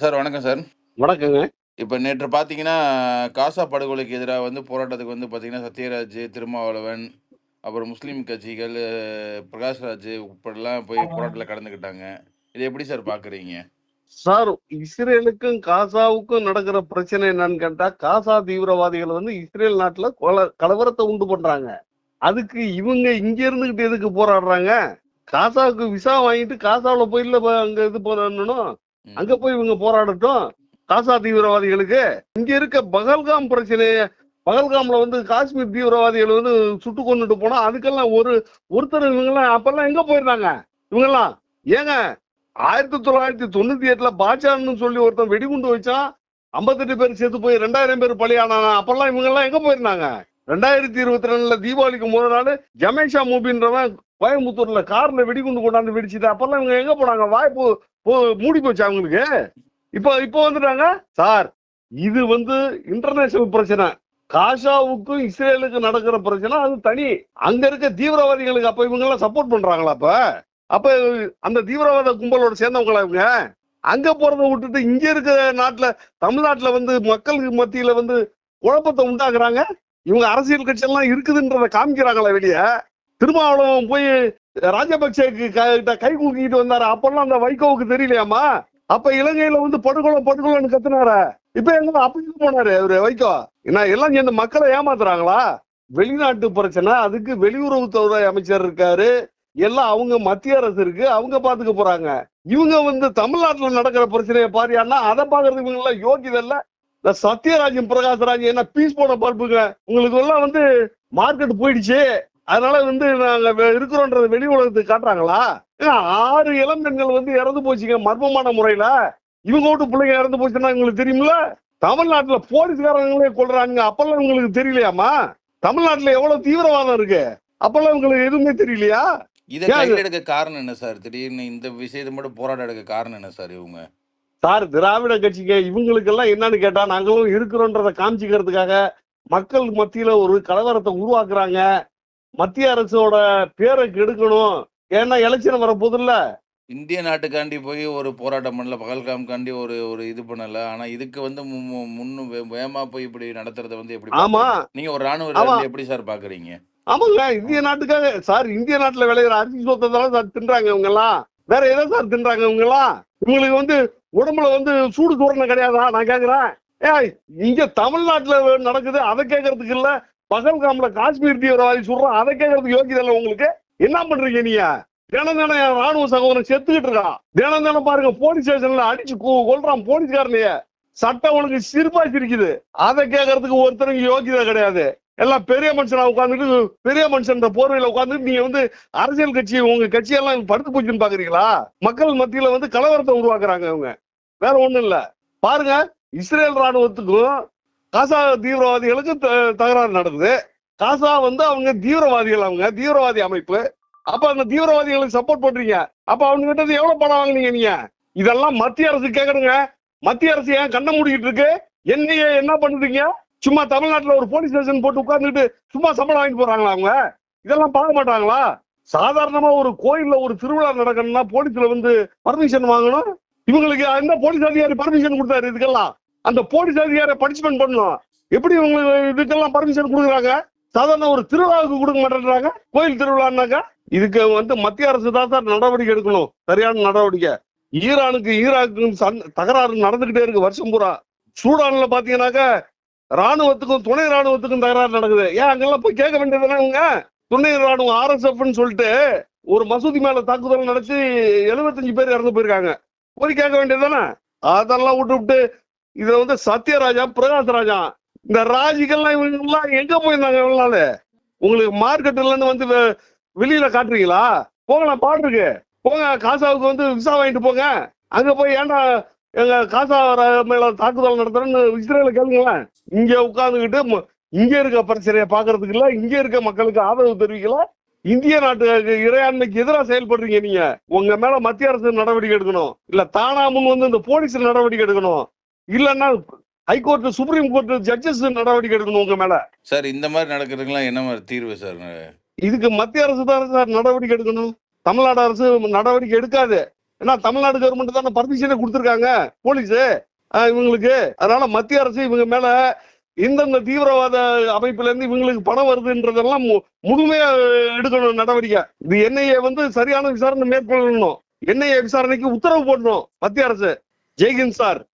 Sir வணக்கம் sir. வணக்கங்க. இப்ப நேற்று பார்த்தீங்கன்னா, காசா படுகொலைக்கு எதிரா வந்து போராட்டத்துக்கு வந்து பார்த்தீங்கன்னா, சத்யராஜ், திருமாவளவன், அப்புறம் முஸ்லீம் கட்சிகள், பிரகாஷ்ராஜ் உட்படலாம் போய் போராட்டத்துல கலந்துக்கிட்டாங்க. இத எப்படி சார் பார்க்குறீங்க? சார், இஸ்ரேலுக்கும், காசாவுக்கும் நடக்கிற பிரச்சனை என்னன்னு கேட்டா, காசா தீவிரவாதிகள் வந்து இஸ்ரேல் நாட்டுல கொல கலவரத்த உண்டு பண்றாங்க. அதுக்கு இவங்க இங்க இருந்துகிட்டு எதுக்கு போராடுறாங்க? காசாவுக்கு விசா வாங்கிட்டு காசாவுல போய் இல்ல ப அங்க இது பண்ணணும். அங்க போய் இவங்க போராடட்டும். காசா தீவிரவாதிகளுக்கு. இங்க இருக்க பகல்காம் பிரச்சனைய பகல்காம்ல வந்து காஷ்மீர் தீவிரவாதிகள் வந்து சுட்டு கொண்டுட்டு போனா, அதுக்கெல்லாம் ஒரு ஒருத்தர் இவங்கெல்லாம் அப்பெல்லாம் எங்க போயிருந்தாங்க? இவங்கெல்லாம் ஏங்க 1998ல பாட்சான்னு சொல்லி ஒருத்தன் வெடிகுண்டு வச்சான். 58 பேர் சேர்த்து போய் 2000 பேர் பலியானாங்க. அப்பெல்லாம் இவங்கெல்லாம் எங்க போயிருந்தாங்க? 2022ல தீபாவளிக்கு முதல் நாள் ஜமேஷா மூபின்றவன் கோயம்புத்தூர்ல கார்ல வெடிகுண்டு கொண்டாந்து வெடிச்சுட்டு அப்பெல்லாம் இவங்க எங்க போனாங்க? வாய்ப்பு மூடி போச்சு அவங்களுக்கு? இப்போ இப்போ வந்துட்டாங்க. சார், இது வந்து இன்டர்நேஷனல் பிரச்சனை. காஷாவுக்கும் இஸ்ரேலுக்கும் நடக்கிற பிரச்சனை அது தனி. அங்க இருக்க தீவிரவாதிகளுக்கு அப்ப இவங்கலாம் சப்போர்ட் பண்றாங்களா அப்ப? அப்ப அந்த தீவிரவாத கும்பலோட சேர்ந்தவங்களா இவங்க? அங்க போறத விட்டுட்டு இங்க இருக்கிற நாட்டுல தமிழ்நாட்டுல வந்து மக்களுக்கு மத்தியில வந்து குழப்பத்தை உண்டாக்குறாங்க. இவங்க அரசியல் கட்சியெல்லாம் இருக்குதுன்றத காமிக்கிறாங்களா வெளிய? திருமாவளவன் போய் ராஜபக்சேக்கு கிட்ட கை குலுக்கிட்டு வந்தாரு. அப்பெல்லாம் அந்த வைகோவுக்கு தெரியலையாமா? அப்ப இலங்கையில வந்து படுகொலை படுகொலைன்னு கத்துனாரே. இப்ப எங்க அப்ப போனாரு அவரு வைகோ? என்ன எல்லாம் சேர்ந்து மக்களை ஏமாத்துறாங்களா? வெளிநாட்டு பிரச்சனை அதுக்கு வெளியுறவுத்துறை அமைச்சர் இருக்காரு. எல்லாம் அவங்க மத்திய அரசு இருக்கு. அவங்க பாத்துக்க போறாங்க. இவங்க வந்து தமிழ்நாட்டுல நடக்கிற பிரச்சனையை பாரியான்னா அதை பாக்குறதுக்கு இவங்க எல்லாம் யோகிதல்ல இல்ல. இந்த சத்யராஜன் பிரகாஷ்ராஜ் என்ன பீஸ் போன பல்புங்க. உங்களுக்கு எல்லாம் வந்து மார்க்கெட் போயிடுச்சு. அதனால வந்து நாங்க இருக்கிறோன்றத வெளி உலகத்துக்கு காட்டுறாங்களா? ஆறு இளம்பெண்கள் வந்து இறந்து போச்சுங்க மர்மமான முறையில. இவங்க வீட்டு பிள்ளைங்க இறந்து போச்சுன்னா உங்களுக்கு தெரியுமில்ல? தமிழ்நாட்டுல போலீஸ்காரங்களே கொல்றாங்க. அப்பெல்லாம் உங்களுக்கு தெரியலையாமா? தமிழ்நாட்டுல எவ்வளவு தீவிரவாதம் இருக்கு? அப்பெல்லாம் உங்களுக்கு எதுவுமே தெரியலையா? இத எடுக்க காரணம் என்ன சார்? திடீர்னு இந்த விஷயத்த மட்டும் போராட்டம் எடுக்க காரணம் என்ன சார் இவங்க? சார் திராவிட கட்சிங்க இவங்களுக்கெல்லாம் என்னன்னு கேட்டா நாங்களும் இருக்கிறோன்றத காமிச்சிக்கிறதுக்காக மக்கள் மத்தியில ஒரு கலவரத்தை உருவாக்குறாங்க. மத்திய அரசோட பேரை கெடுக்கணும். ஏன்னா எலெக்ஷன் வரப்போகுதுல்ல. இந்திய நாட்டுக்காண்டி போய் ஒரு போராட்டம் பண்ணல. பகல்காம்காண்டி ஒரு ஒரு இது பண்ணல. ஆனா இதுக்கு வந்து முன்னு வே வேகமா போய் இப்படி நடத்துறத வந்து எப்படி ஆமா. நீங்க ஒரு ராணுவ எப்படி சார் பார்க்குறீங்க? ஆமாங்க. இந்திய நாட்டுக்காக சார் இந்திய நாட்டுல விளையிற அரிசி சொத்தை தானே சார் தின்றாங்க இவங்க எல்லாம். வேற எதை சார் தின்றாங்க இவங்க எல்லாம்? இவங்களுக்கு வந்து உடம்புல வந்து சூடு சூரணை கிடையாதா? நான் கேட்கிறேன் ஏய் இங்க தமிழ்நாட்டுல நடக்குது அதை கேட்கறதுக்கு இல்ல. பகல்காம்ல காஷ்மீர் தீவிரவாதி சொல்றான் அதை கேட்கறதுக்கு யோகியதை இல்லை உங்களுக்கு? என்ன பண்றீங்க நீங்க? தினம் தினம் என் ராணுவ சகோதரன் செத்துக்கிட்டு இருக்கான். தினம் தினம் பாருங்க போலீஸ் ஸ்டேஷன்ல அடிச்சு கொள்றான் போலீஸ்காரனையே போலீஸ்காரனைய. சட்டம் ஒழுங்கு சிரிப்பா சிரிக்குது. அதை கேட்கறதுக்கு ஒருத்தருக்கு யோகியதை கிடையாது. எல்லாம் பெரிய மனுஷனா உட்காந்துட்டு பெரிய மனுஷன் போர்வையில உட்காந்துட்டு நீங்க வந்து அரசியல் கட்சி உங்க கட்சியெல்லாம் படுத்து போச்சுன்னு பாக்குறீங்களா? மக்கள் மத்தியில வந்து கலவரத்தை உருவாக்குறாங்க இவங்க. வேற ஒண்ணும் இல்ல. பாருங்க இஸ்ரேல் ராணுவத்துக்கும் காசா தீவிரவாதிகளுக்கும் த- தகராறு நடக்குது. காசா வந்து அவங்க தீவிரவாதிகள் அவங்க தீவிரவாதி அமைப்பு. அப்ப அந்த தீவிரவாதிகளுக்கு சப்போர்ட் பண்றீங்க. அப்ப அவங்க கிட்ட எவ்வளவு பணம் வாங்குனீங்க நீங்க? இதெல்லாம் மத்திய அரசு கேட்கணுங்க. மத்திய அரசு ஏன் கண்ணை மூடிக்கிட்டு இருக்கு? என்னைய என்ன பண்ணுறீங்க? சும்மா தமிழ்நாட்டில் ஒரு போலீஸ் ஸ்டேஷன் போட்டு உட்கார்ந்துட்டு சும்மா சம்பளம் வாங்கிட்டு போறாங்களா அவங்க? இதெல்லாம் பார்க்க மாட்டாங்களா? சாதாரணமா ஒரு கோயில்ல ஒரு திருவிழா நடக்கணும்னா போலீஸ்ல வந்து பர்மிஷன் வாங்கணும். இவங்களுக்கு எந்த போலீஸ் அதிகாரி பர்மிஷன் கொடுத்தாரு இதுக்கெல்லாம்? அந்த போலீஸ் அதிகாரி பனிஷ்மெண்ட் பண்ணணும். எப்படி இவங்களுக்கு இதுக்கெல்லாம் பர்மிஷன் கொடுக்குறாங்க? சாதாரண ஒரு திருவிழாவுக்கு கொடுக்க மாட்டேன்றாங்க. கோயில் திருவிழான்னாக்கா இதுக்கு வந்து மத்திய அரசு தான் சார் நடவடிக்கை எடுக்கணும். சரியான நடவடிக்கை. ஈரானுக்கு ஈராக்கு தகராறு நடந்துகிட்டே இருக்கு வருஷம் பூரா. சூடான்ல பாத்தீங்கன்னாக்கா ராணுவத்துக்கும் துணை ராணுவத்துக்கும் தகராறு நடக்குது. ஏன் அங்கெல்லாம் போய் கேட்க வேண்டியதுதானே இவங்க? துணை ராணுவம் ஆர்எஸ்எஃப்னு சொல்லிட்டு ஒரு மசூதி மேல தாக்குதல் நடத்தி 75 பேர் இறந்து போயிருக்காங்க. போய் கேட்க வேண்டியதுதானே? அதெல்லாம் விட்டு விட்டு இதுல வந்து சத்யராஜா பிரகாஷ் ராஜா இந்த ராஜிகள்லாம் இவங்கெல்லாம் எங்க போயிருந்தாங்க இவ்வளவு நாள் உங்களுக்கு மார்க்கெட்ல இருந்து வந்து வெளியில காட்டுறீங்களா? போகலாம் பாடுறதுக்கு. போங்க காசாவுக்கு வந்து விசா வாங்கிட்டு போங்க. அங்க போய் ஏன்டா எங்க காசா மேல தாக்குதல் நடத்துறேன்னு இஸ்ரேல கேளுங்களேன். இங்க உட்கார்ந்துகிட்டு ம- இங்க இருக்க பிரச்சனையை பாக்குறதுக்கு இல்ல இங்க இருக்க மக்களுக்கு ஆதரவு தெரிவிக்கல. இந்திய நாட்டு இறையாண்மைக்கு எதிராக செயல்படுறீங்க நீங்க. உங்க மேல மத்திய அரசு நடவடிக்கை எடுக்கணும். இல்ல தானா முன் வந்து இந்த போலீஸ் நடவடிக்கை எடுக்கணும். இல்லன்னா ஹைகோர்ட் சுப்ரீம் கோர்ட் ஜட்ஜஸ் நடவடிக்கை எடுக்கணும் உங்க மேல. சார் இந்த மாரி நடக்கிறதுக்கெல்லாம் என்ன மாரி தீர்வு சார்? இதுக்கு மத்திய அரசு தான் சார் நடவடிக்கை எடுக்கணும். தமிழ்நாடு அரசு நடவடிக்கை எடுக்காது. ஏன்னா தமிழ்நாடு கவர்மெண்ட் தானே பர்மிஷனே கொடுத்துருக்காங்க போலீஸ் இவங்களுக்கு. அதனால மத்திய அரசு இவங்க மேல இந்தந்த தீவிரவாத அமைப்புல இருந்து இவங்களுக்கு பணம் வருதுன்றதெல்லாம் மு- முழுமையா எடுக்கணும் நடவடிக்கை. இது என்ஐஏ வந்து சரியான விசாரணை மேற்கொள்ளணும். என்ஐஏ விசாரணைக்கு உத்தரவு போடணும் மத்திய அரசு. ஜெய்ஹிந்த் சார்.